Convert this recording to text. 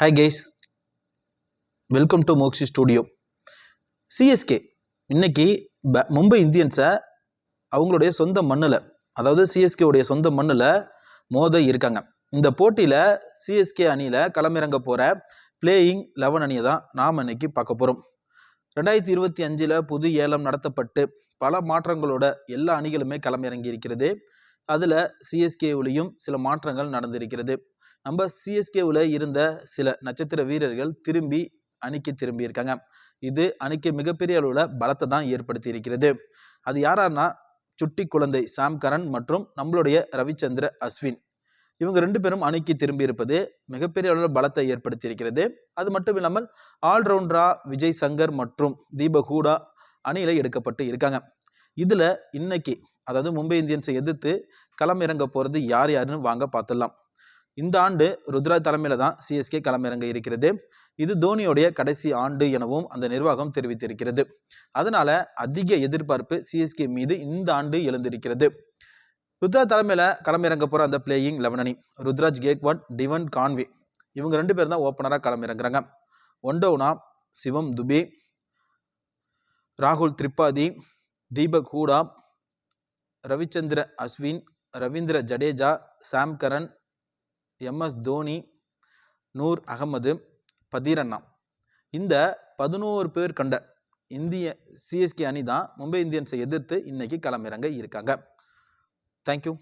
Hi guys welcome to Moxy studio CSK இன்னைக்கு ப மும்பை இந்தியன்ஸை அவங்களுடைய சொந்த மண்ணில் அதாவது சிஎஸ்கேவுடைய சொந்த மண்ணில் மோத இருக்காங்க. இந்த போட்டியில் சிஎஸ்கே அணியில் களமிறங்க போகிற பிளேயிங் லெவன் அணியை தான் நாம் இன்னைக்கு பார்க்க போகிறோம் ரெண்டாயிரத்தி இருபத்தி அஞ்சில் புது ஏலம் நடத்தப்பட்டு பல மாற்றங்களோட எல்லா அணிகளுமே களமிறங்கி இருக்கிறது. அதில் சிஎஸ்கேவிலையும் சில மாற்றங்கள் நடந்திருக்கிறது. நம்ம சிஎஸ்கேவில் இருந்த சில நட்சத்திர வீரர்கள் திரும்பி அணிக்கு திரும்பி இருக்காங்க இது அணிக்கு மிகப்பெரிய அளவில் பலத்தை தான் ஏற்படுத்தி இருக்கிறது அது யாராருன்னா சுட்டி குழந்தை சாம் கரன் மற்றும் நம்மளுடைய ரவிச்சந்திர அஸ்வின். இவங்க ரெண்டு பேரும் அணிக்கு திரும்பியிருப்பது மிகப்பெரிய அளவில் பலத்தை ஏற்படுத்தி இருக்கிறது அது மட்டும் இல்லாமல் ஆல்ரவுண்டரா விஜய் சங்கர் மற்றும் தீபக் ஹூடா எடுக்கப்பட்டு இருக்காங்க. இதில் இன்னைக்கு அதாவது மும்பை இந்தியன்ஸை எதிர்த்து களம் இறங்க போகிறது யார் யாருன்னு வாங்க பார்த்துடலாம். இந்த ஆண்டு ருத்ரா தலைமையில் தான் சிஎஸ்கே களமிறங்க இருக்கிறது. இது தோனியோடைய கடைசி ஆண்டு எனவும் அந்த நிர்வாகம் தெரிவித்திருக்கிறது. அதனால அதிக எதிர்பார்ப்பு சிஎஸ்கே மீது இந்த ஆண்டு எழுந்திருக்கிறது. ருத்ரா தலைமையில் களமிறங்க போகிற அந்த பிளேயிங் லெவன் அணி ருத்ராஜ் கேக்வாட் டிவன் கான்வே இவங்க ரெண்டு பேர் தான் ஓப்பனராக களமிறங்குறாங்க. ஒண்டோனா சிவம் துபே ராகுல் Tripathi Deepak Hooda Ravichandra Ashwin Ravindra Jadeja Sam Curran MS Dhoni Noor Ahmad Pathirana இந்த பதினோரு பேர் கண்ட இந்திய சிஎஸ்கே அணி தான் மும்பை இந்தியன்ஸை எதிர்த்து இன்னைக்கு களமிறங்க இருக்காங்க. தேங்க்யூ